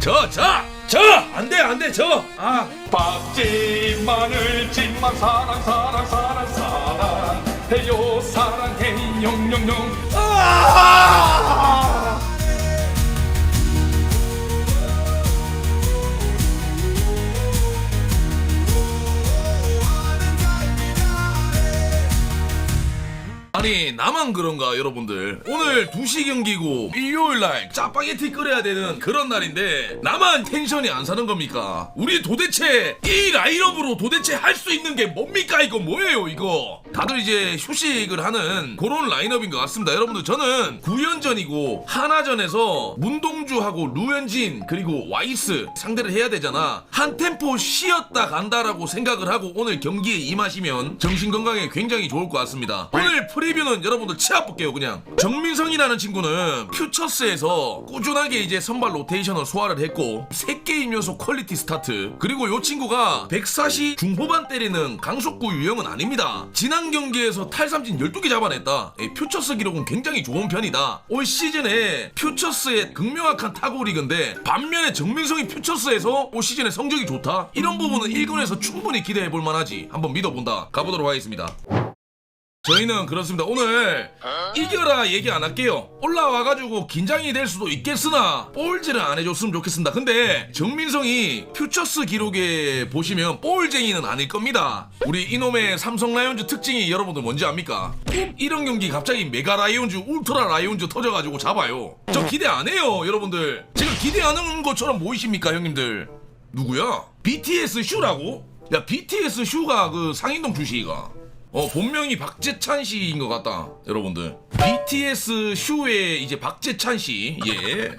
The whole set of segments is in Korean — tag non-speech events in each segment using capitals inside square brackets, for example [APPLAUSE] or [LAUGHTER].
저 저 저 안 돼 안 돼 저 아. 밥집 마늘 집만 사랑 사랑 사랑 사랑 해요 사랑해 용용용. 아! 아니 나만 그런가 여러분들? 오늘 2시 경기고 일요일날 짜파게티 끓여야 되는 그런 날인데 나만 텐션이 안 사는 겁니까? 우리 도대체 이 라인업으로 도대체 할 수 있는 게 뭡니까? 이거 뭐예요 이거 다들 이제 휴식을 하는 그런 라인업인 것 같습니다. 여러분들 저는 9연전이고 하나전에서 문동주하고 루현진 그리고 와이스 상대를 해야 되잖아. 한 템포 쉬었다 간다라고 생각을 하고 오늘 경기에 임하시면 정신 건강에 굉장히 좋을 것 같습니다. 오늘 프리뷰는 여러분들 치아 볼게요 그냥. 정민성이라는 친구는 퓨처스에서 꾸준하게 이제 선발 로테이션을 소화를 했고 3게임 연속 퀄리티 스타트. 그리고 요 친구가 140 중후반 때리는 강속구 유형은 아닙니다. 지난 경기에서 탈삼진 12개 잡아냈다. 예, 퓨처스 기록은 굉장히 좋은 편이다. 올 시즌에 퓨처스의 극명확한 타구 리그인데 반면에 정민성이 퓨처스에서 올 시즌에 성적이 좋다? 이런 부분은 1군에서 충분히 기대해 볼 만하지. 한번 믿어본다. 가보도록 하겠습니다 저희는 그렇습니다. 오늘 이겨라 얘기 안 할게요. 올라와가지고 긴장이 될 수도 있겠으나 볼질은 안 해줬으면 좋겠습니다. 근데 정민성이 퓨처스 기록에 보시면 볼쟁이는 아닐 겁니다. 우리 이놈의 삼성 라이온즈 특징이 여러분들 뭔지 압니까? 꼭 이런 경기 갑자기 메가 라이온즈, 울트라 라이온즈 터져가지고 잡아요. 저 기대 안 해요, 여러분들. 지금 기대 안 하는 것처럼 보이십니까, 형님들? 누구야? BTS 슈라고? 야, BTS 슈가 그 상인동 출시가. 어 본명이 박재찬 씨인 것 같다 여러분들. BTS 슈의 이제 박재찬 씨예.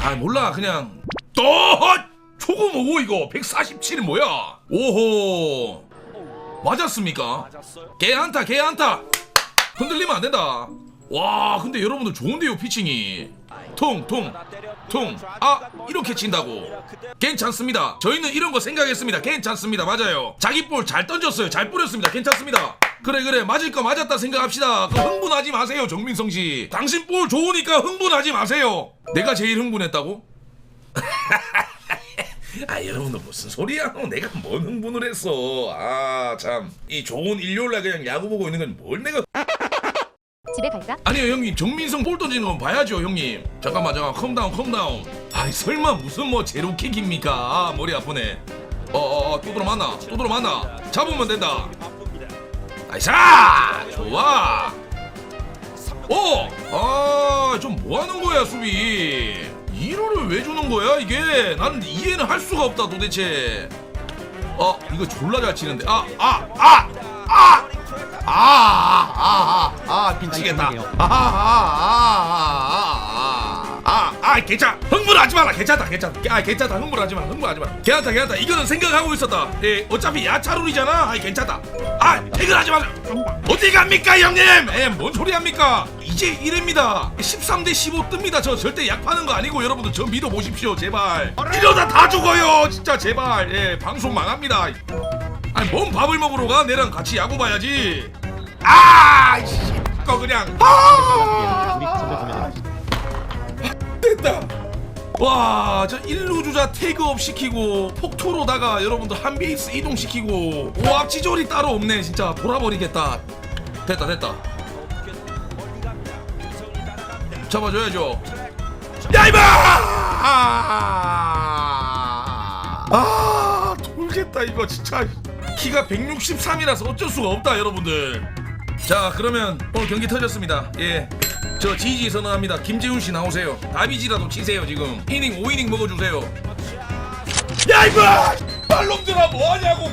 아 몰라 그냥. 또 초고 뭐고 이거. 147이 뭐야? 오호. 맞았습니까? 개 안타 개 안타. 흔들리면 안 된다. 와 근데 여러분들 좋은데요 피칭이 퉁퉁 퉁아 이렇게 친다고. 괜찮습니다. 저희는 이런 거 생각했습니다. 괜찮습니다. 맞아요. 자기 볼 잘 던졌어요. 잘 뿌렸습니다. 괜찮습니다. 그래 그래. 맞을 거 맞았다 생각합시다. 그 흥분하지 마세요 정민성 씨. 당신 볼 좋으니까 흥분하지 마세요. 내가 제일 흥분했다고? [LAUGHS] 아 여러분들 무슨 소리야? 내가 뭔 흥분을 했어? 아 참. 이 좋은 일요일날 그냥 야구 보고 있는 건 뭘 내가 집에 갈까? 아니요 형님. 정민성 볼 던지는 건 봐야죠 형님. 잠깐만 잠깐 컴다운 컴다운 아이 설마 무슨 뭐 제로킥입니까? 아 머리 아프네. 어어어 두드러 맞나? 두드러 맞나? 잡으면 된다. 아이샤 좋아. 오아좀 뭐하는 거야 수비? 1호를 왜 주는 거야 이게? 나는 이해는 할 수가 없다 도대체. 어 이거 졸라 잘 치는데. 아 아 아아 아, 아, 아, 아, 미치겠다. 아, 아, 아, 아, 아, 아, 괜찮아. 흥분하지 마라. 괜찮다, 괜찮다. 아, 괜찮다. 흥분하지 마라. 흥분하지 마라. 괜찮다, 괜찮다. 이거는 생각하고 있었다. 예, 어차피 야차룰이잖아. 아, 괜찮다. 아, 퇴근하지 마라. 어디 갑니까, 형님? 예, 뭔 소리 합니까? 이제 1회입니다. 13대 15 뜹니다. 저 절대 약 파는 거 아니고 여러분들 저 믿어 보십시오, 제발. 이러다 다 죽어요, 진짜 제발. 예, 방송 망합니다. 아니 뭔 밥을 먹으러 가? 내랑 같이 야구 봐야지. 아, 씨, 거 그냥. 아, 됐다. 와, 저 1루 주자 태그업 시키고 폭투로다가 여러분들 한 베이스 이동 시키고 오합지졸이 따로 없네. 진짜 돌아버리겠다. 됐다, 됐다. 잡아줘야죠. 야 이봐! 아, 아 돌겠다 이거 진짜. 키가 163이라서 어쩔 수가 없다 여러분들. 자 그러면 오늘 경기 터졌습니다. 예. 저 지지 선언합니다. 김재훈 씨 나오세요. 다비지라도 치세요 지금. 이닝 5이닝 먹어주세요. 야 이봐! 빨놈들아 뭐하냐고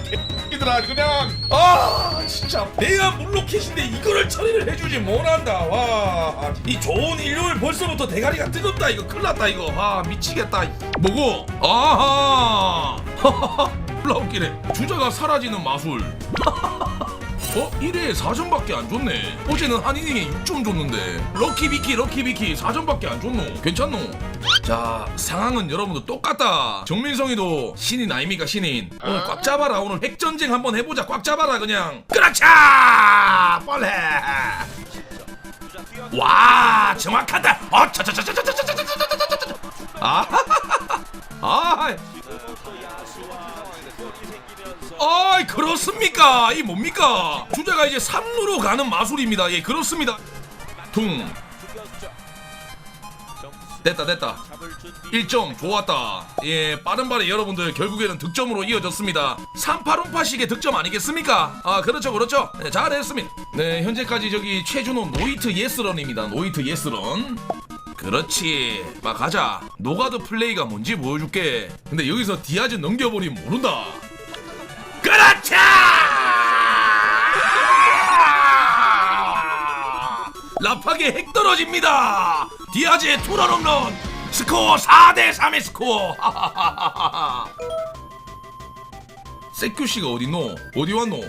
개들아 그냥 아 진짜 내가 물로켓인데 이거를 처리를 해주지 못한다 와이 좋은 일요일 벌써부터 대가리가 뜨겁다 이거 큰일났다 이거 아 미치겠다 뭐고 아하 [LAUGHS] 졸라 웃기네 주자가 사라지는 마술 [LAUGHS] 어? 1회에 4점밖에 안 줬네 어제는 한 이닝에 6점 줬는데 럭키비키 럭키비키 4점밖에 안 줬노 괜찮노? 자 상황은 여러분들 똑같다 정민성이도 신인 아닙니까 신인 오늘 꽉 잡아라 오늘 핵전쟁 한번 해보자 꽉 잡아라 그냥 그렇자 빨래 와 정확하다 어 차차차차차차차차차차차 아, 아, 아, 그렇습니까? 이 뭡니까? 주자가 이제 3루로 가는 마술입니다. 예, 그렇습니다. 퉁. 됐다, 됐다. 1점 좋았다. 예, 빠른 발에 여러분들 결국에는 득점으로 이어졌습니다. 3818식의 득점 아니겠습니까? 아, 그렇죠, 그렇죠. 네, 잘했습니다. 네, 현재까지 저기 최준호 노이트 예스런입니다. 노이트 예스런. 그렇지. 막 가자. 노가드 플레이가 뭔지 보여줄게. 근데 여기서 디아즈 넘겨버리면 모른다. 그렇지! 라팍의 핵 떨어집니다. 디아즈의 투런 홈런. 스코어 4대 3의 스코어. [LAUGHS] 세큐 씨가 어디노? 어디 왔노?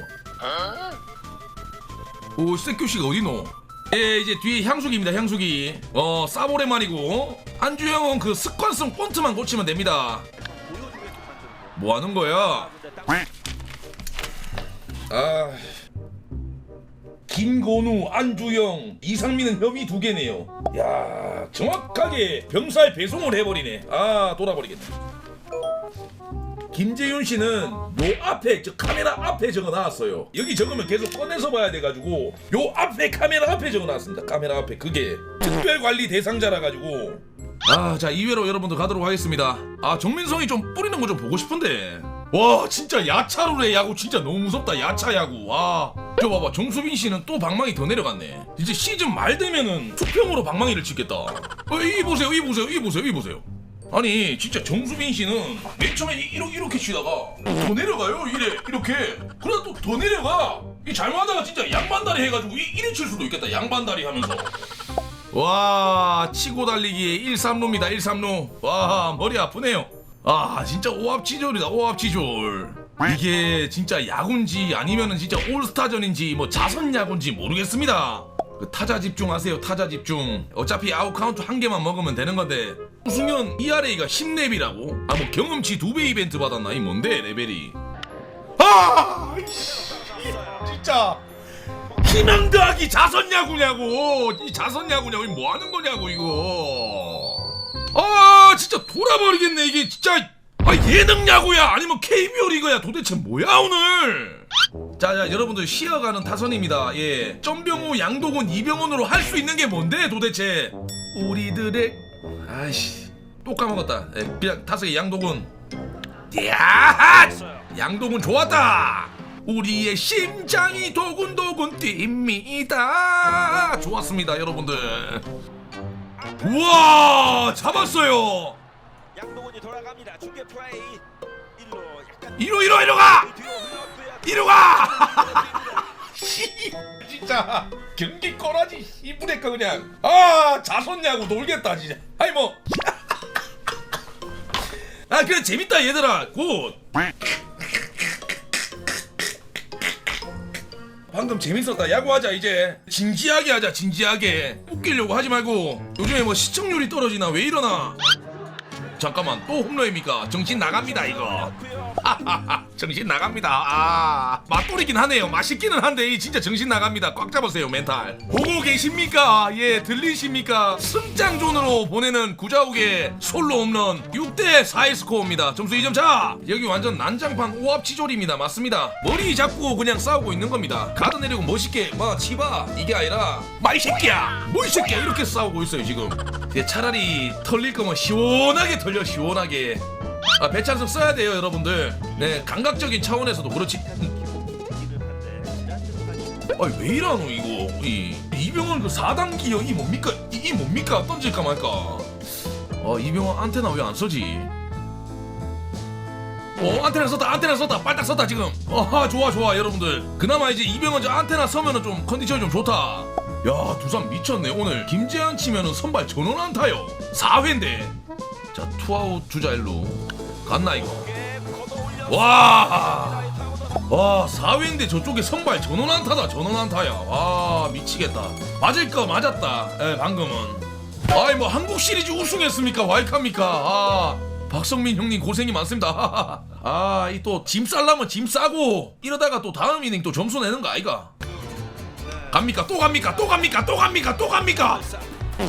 오, 세큐 씨가 어디노? 예, 이제 뒤에 향수기입니다. 향수기. 어, 싸보레만이고 안주영은 그 습관성 폰트만 고치면 됩니다. 뭐 하는 거야? 아. 김건우, 안주영, 이상민은 혐의 두 개네요. 야, 정확하게 병살 배송을 해버리네. 아, 돌아버리겠네. 김재윤 씨는 요 앞에 저 카메라 앞에 적어 놨어요. 여기 적으면 계속 꺼내서 봐야 돼가지고 요 앞에 카메라 앞에 적어 놨습니다. 카메라 앞에 그게 특별 관리 대상자라 가지고. 아, 자 2회로 여러분들 가도록 하겠습니다. 아 정민성이 좀 뿌리는 거 좀 보고 싶은데. 와 진짜 야차루의 야구 진짜 너무 무섭다 야차 야구 와. 저 봐봐 정수빈 씨는 또 방망이 더 내려갔네. 이제 시즌 말 되면은 투평으로 방망이를 치겠다. 어, 이 보세요, 이 보세요, 이 보세요, 이 보세요. 아니 진짜 정수빈 씨는 맨 처음에 이- 이렇게, 이렇게 치다가 더 내려가요? 이래 이렇게. 그러다 또 더 내려가. 이 잘못하다가 진짜 양반다리 해가지고 이, 이래 칠 수도 있겠다. 양반다리 하면서. 와 치고 달리기에 1삼루입니다. 1삼루. 와 머리 아프네요. 아 진짜 오합지졸이다 오합지졸. 이게 진짜 야구인지 아니면은 진짜 올스타전인지 뭐 자선 야구인지 모르겠습니다. 그 타자 집중하세요 타자 집중. 어차피 아웃 카운트 한 개만 먹으면 되는 건데 우승현 ERA가 10렙이라고? 아 뭐 경험치 두배 이벤트 받았나? 이 뭔데 레벨이? 아 이씨, 진짜. 희망 더하기 자선 야구냐고. 이 자선 야구냐고. 이 뭐 하는 거냐고 이거. 아 진짜 돌아버리겠네 이게. 진짜. 아 예능 야구야? 아니면 KBO 리그야? 도대체 뭐야 오늘? 자 자 여러분들 쉬어가는 타선입니다. 예. 점병호 양동훈 이병헌으로 할 수 있는 게 뭔데 도대체? 우리들의 아이씨 또 까먹었다. 예, 그냥 타석에 양동훈 야! 양동훈 좋았다! 우리의 심장이 도군도군 뜁니다. 좋았습니다 여러분들. 우와 잡았어요. 양동훈이 돌아갑니다. 중계 플레이. 이로 이로 이로 가! 와! [LAUGHS] 씨, 진짜. 경기 꺼라지 이쁘니까 그냥. 아 자손냐고 놀겠다 진짜 아니 뭐. 아 그래 재밌다 얘들아. 굿. 방금 재밌었다. 야구하자 이제. 진지하게 하자 진지하게. 웃기려고 하지 말고. 요즘에 뭐 시청률이 떨어지나 왜 이러나. 잠깐만 또 홈런입니까? 정신 나갑니다 이거 [LAUGHS] 정신 나갑니다. 아 맛돌이긴 하네요. 맛있기는 한데 이 진짜 정신 나갑니다. 꽉 잡으세요 멘탈. 보고 계십니까? 예 들리십니까? 승장존으로 보내는 구자욱의 솔로 홈런 6대 4의 스코어입니다. 점수 2점 차. 여기 완전 난장판 오합지졸입니다. 맞습니다. 머리 잡고 그냥 싸우고 있는 겁니다. 가드 내리고 멋있게 뭐 치봐 이게 아니라 마이 새끼야! 뭐이 새끼야! 이렇게 싸우고 있어요 지금. 예, 차라리 털릴 거면 시원하게 털려 시원하게 아 배찬석 써야 돼요 여러분들. 네 감각적인 차원에서도. 그렇지. 아니 왜 이러노 이거? 이 이병헌 그 4단 기어 이 뭡니까? 이, 이 뭡니까? 던질까 말까? 어 이병헌 안테나 왜 안 써지? 어 안테나 썼다 안테나 썼다. 빨딱 썼다 지금. 어 좋아 좋아 여러분들. 그나마 이제 이병헌 저 안테나 서면은 좀 컨디션이 좀 좋다. 야 두산 미쳤네. 오늘 김재한 치면은 선발 전원 안타요. 4회인데. 자 투아웃 주자 일루 갔나 이거? 와, 와 4위인데 저쪽에 선발 전원 안타다 전원 안타야. 와 미치겠다. 맞을 거 맞았다. 예, 방금은. 아이 뭐 한국 시리즈 우승했습니까? 와이카입니까? 아 박성민 형님 고생이 많습니다. [LAUGHS] 아 이 또 짐 쌀라면 짐 싸고 이러다가 또 다음 이닝 또 점수 내는 거 아이가? 갑니까? 또 갑니까? 또 갑니까? 또 갑니까? 또 갑니까?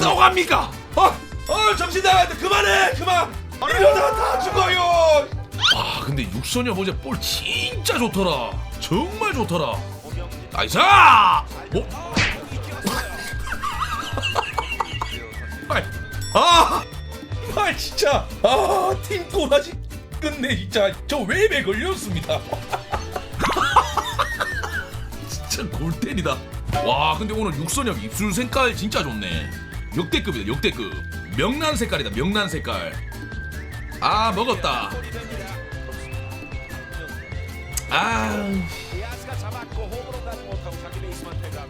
또 갑니까? 어? 어 정신 나가야 돼 그만해 그만 이러다 다 죽어요. 아 근데 육선이야 보자. 볼 진짜 좋더라. 정말 좋더라. 나이스! 어? 아이, 아! 아 진짜 아팀 꼬라지 끝내 진짜 저 웹에 걸렸습니다. [LAUGHS] 진짜 골때리다. 와 근데 오늘 육선엽 입술 색깔 진짜 좋네. 역대급이다 역대급. 명란 색깔이다 명란 색깔. 아 먹었다. 아.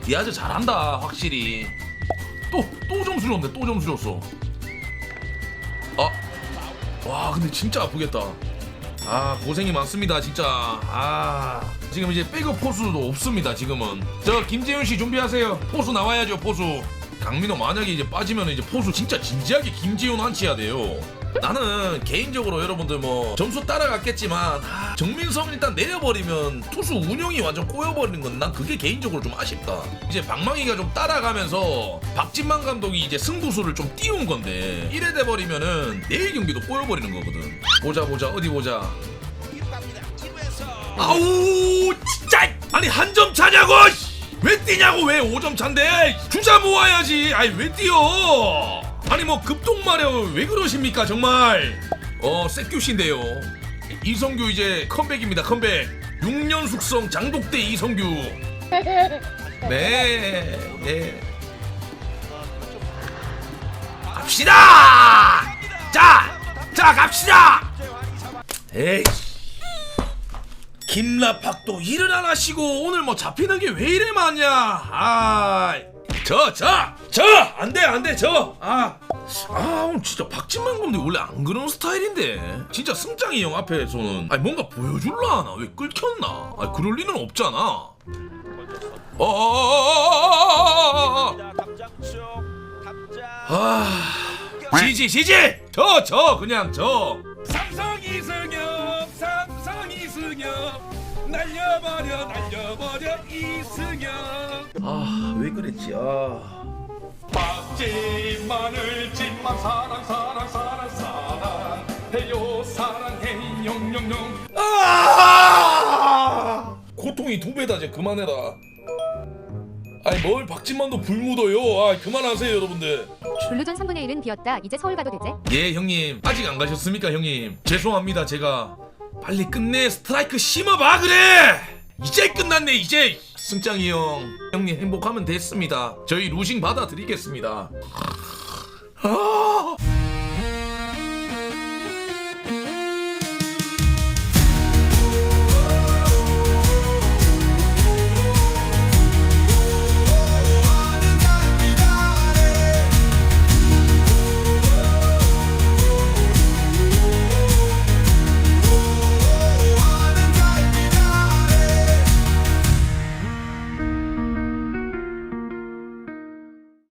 디아즈 잘한다 확실히. 또 또 점수 줬네 또 점수 줬어. 아와 근데 진짜 아프겠다. 아 고생이 많습니다 진짜. 아. 지금 이제 백업 포수도 없습니다 지금은. 저 김재윤씨 준비하세요. 포수 나와야죠 포수. 강민호 만약에 이제 빠지면 이제 포수 진짜 진지하게 김재윤 한치야 돼요. 나는 개인적으로 여러분들 뭐 점수 따라갔겠지만 아, 정민성 일단 내려버리면 투수 운영이 완전 꼬여버리는 건 난 그게 개인적으로 좀 아쉽다. 이제 방망이가 좀 따라가면서 박진만 감독이 이제 승부수를 좀 띄운 건데 이래 돼버리면은 내일 경기도 꼬여버리는 거거든. 보자 보자 어디 보자. 아우 진짜 아니 한 점 차냐고 왜 뛰냐고 왜 5점 차인데 주자 모아야지 아니 왜 뛰어 아니 뭐 급동 마려 왜 그러십니까 정말? 어 쌔규신데요. 이성규 이제 컴백입니다 컴백. 6년 숙성 장독대 이성규. [LAUGHS] 네 네. 갑시다! 자자 자, 갑시다! 에이 김라팍도 일을 안 하시고 오늘 뭐 잡히는 게 왜 이래 많냐? 아 저, 저, 저, 안 돼, 안 돼, 저. 아, 아, 진짜 박진만 건데 원래 안 그런 스타일인데. 진짜 승장이 형 앞에서는 아니 뭔가 보여줄라 하나 왜 끌켰나? 아, 그럴 리는 없잖아. 아, 지지, 지지. 저, 저, 그냥 저. 삼성. 날려버려 날려버려 이승엽 아왜 그랬지 아 박지 마늘찜만 사랑 사랑 사랑 사랑해요 사랑해 영영영 아! 고통이 두 배다 이제 그만해라. 아니 뭘 박진만도 불 묻어요. 아 그만하세요 여러분들. 블루존 3분의 1은 비었다. 이제 서울 가도 되지? 예 형님 아직 안 가셨습니까 형님? 죄송합니다 제가 빨리 끝내 스트라이크 심어봐 그래. 이제 끝났네 이제 승장이 형 형님 행복하면 됐습니다. 저희 루싱 받아드리겠습니다. 아